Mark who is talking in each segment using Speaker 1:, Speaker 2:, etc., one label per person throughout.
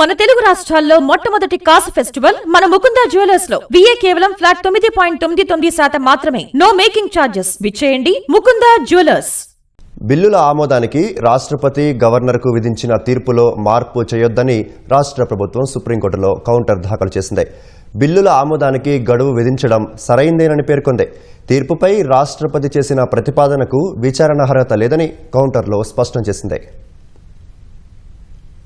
Speaker 1: మన తెలుగు రాష్ట్రాల్లో మొట్టమొదటి కాసు ఫెస్టివల్ మన ముకుందా జ్యువెలర్స్లో. విఏ కేవలం ఫ్లాట్ తొమ్మిది పాయింట్ తొమ్మిది తొమ్మిది శాతం మాత్రమే. నో మేకింగ్ ఛార్జెస్ విచ్చేయండి ముకుందా జ్యువెలర్స్.
Speaker 2: బిల్లుల ఆమోదానికి రాష్ట్రపతి గవర్నర్కు విధించిన తీర్పులో మార్పు చేయొద్దని రాష్ట్ర ప్రభుత్వం సుప్రీంకోర్టులో కౌంటర్ దాఖలు చేసింది. బిల్లుల ఆమోదానికి గడువు విధించడం సరైందేనని పేర్కొంది. తీర్పుపై రాష్ట్రపతి చేసిన ప్రతిపాదనకు విచారణ అర్హత లేదని కౌంటర్లో స్పష్టం చేసింది.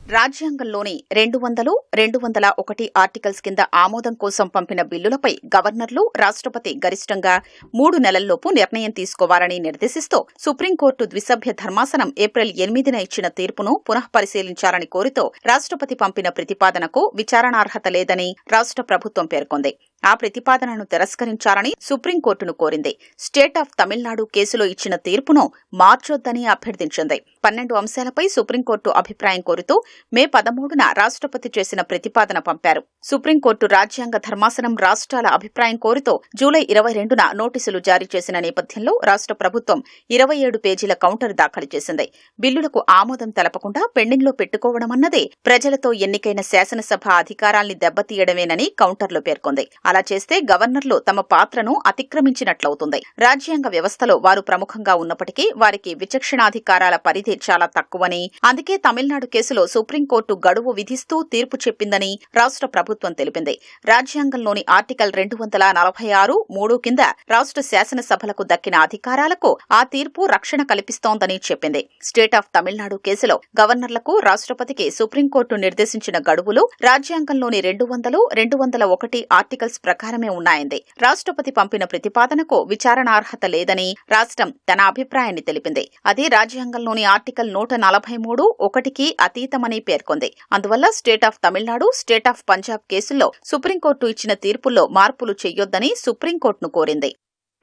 Speaker 3: రాజ్యాంగంలోని రెండు వందలు రెండు వందల ఒకటి ఆర్టికల్స్ కింద ఆమోదం కోసం పంపిన బిల్లులపై గవర్నర్లు రాష్ట్రపతి గరిష్టంగా మూడు నెలల్లోపు నిర్ణయం తీసుకోవాలని నిర్దేశిస్తూ సుప్రీంకోర్టు ద్విసభ్య ధర్మాసనం ఏప్రిల్ ఎనిమిదిన ఇచ్చిన తీర్పును పునః పరిశీలించాలని కోరుతూ రాష్ట్రపతి పంపిన ప్రతిపాదనకు విచారణార్హత లేదని రాష్ట్ర ప్రభుత్వం పేర్కొంది. ఆ ప్రతిపాదనను తిరస్కరించాలని సుప్రీంకోర్టును కోరింది. స్టేట్ ఆఫ్ తమిళనాడు కేసులో ఇచ్చిన తీర్పును మార్చొద్దని అభ్యర్థించింది. పన్నెండు అంశాలపై సుప్రీంకోర్టు అభిప్రాయం కోరుతూ మే పదమూడున రాష్ట్రపతి చేసిన ప్రతిపాదన పంపారు. సుప్రీంకోర్టు రాజ్యాంగ ధర్మాసనం రాష్ట్రాల అభిప్రాయం కోరుతూ జూలై ఇరవై రెండున నోటీసులు జారీ చేసిన నేపథ్యంలో రాష్ట్ర ప్రభుత్వం ఇరవై ఏడు పేజీల కౌంటర్ దాఖలు చేసింది. బిల్లులకు ఆమోదం తెలపకుండా పెండింగ్లో పెట్టుకోవడమన్నదే ప్రజలతో ఎన్నికైన శాసనసభ అధికారాల్ని దెబ్బతీయడమేనని కౌంటర్లో పేర్కొంది. అలా చేస్తే గవర్నర్లు తమ పాత్రను అతిక్రమించినట్లవుతుంది. రాజ్యాంగ వ్యవస్థలో వారు ప్రముఖంగా ఉన్నప్పటికీ వారికి విచక్షణాధికారాల పరిధి చాలా తక్కువని అందుకే తమిళనాడు కేసులో సుప్రీంకోర్టు గడువు విధిస్తూ తీర్పు చెప్పిందని రాష్ట్ర ప్రభుత్వం తెలిపింది. రాజ్యాంగంలోని ఆర్టికల్ రెండు వందల నలభై ఆరు మూడు కింద రాష్ట్ర శాసనసభలకు దక్కిన అధికారాలకు ఆ తీర్పు రక్షణ కల్పిస్తోందని చెప్పింది. స్టేట్ ఆఫ్ తమిళనాడు కేసులో గవర్నర్లకు రాష్ట్రపతికి సుప్రీంకోర్టు నిర్దేశించిన గడువులు రాజ్యాంగంలోని రెండు వందలు రెండు వందల ఒకటి ఆర్టికల్స్ ప్రకారమే ఉన్నాయంది. రాష్ట్రపతి పంపిన ప్రతిపాదనకు విచారణార్హత లేదని రాష్ట్రం తన అభిప్రాయాన్ని తెలిపింది. అది రాజ్యాంగంలోని ఆర్టికల్ నూట నలభై మూడు ఒకటికి అతీతమని పేర్కొంది. అందువల్ల state of Tamil Nadu state of Punjab కేసుల్లో సుప్రీంకోర్టు ఇచ్చిన తీర్పుల్లో మార్పులు చేయొద్దని సుప్రీంకోర్టును కోరింది.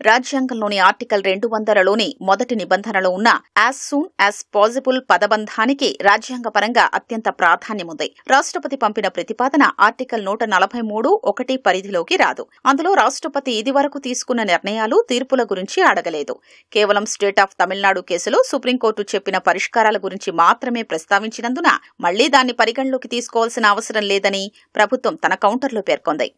Speaker 3: రాజ్యాంగంలోని ఆర్టికల్ రెండు వందలలోని మొదటి నిబంధనలో ఉన్న యాజ్ సూన్ యాజ్ పాజిబుల్ పదబంధానికి రాజ్యాంగపరంగా అత్యంత ప్రాధాన్యముంది. రాష్ట్రపతి పంపిన ప్రతిపాదన ఆర్టికల్ నూట నలభై మూడు ఒకటి పరిధిలోకి రాదు. అందులో రాష్ట్రపతి ఇదివరకు తీసుకున్న నిర్ణయాలు తీర్పుల గురించి అడగలేదు. కేవలం స్టేట్ ఆఫ్ తమిళనాడు కేసులో సుప్రీంకోర్టు చెప్పిన పరిష్కారాల గురించి మాత్రమే ప్రస్తావించినందున మళ్ళీ దాన్ని పరిగణలోకి తీసుకోవాల్సిన అవసరం లేదని ప్రభుత్వం తన కౌంటర్లో పేర్కొంది.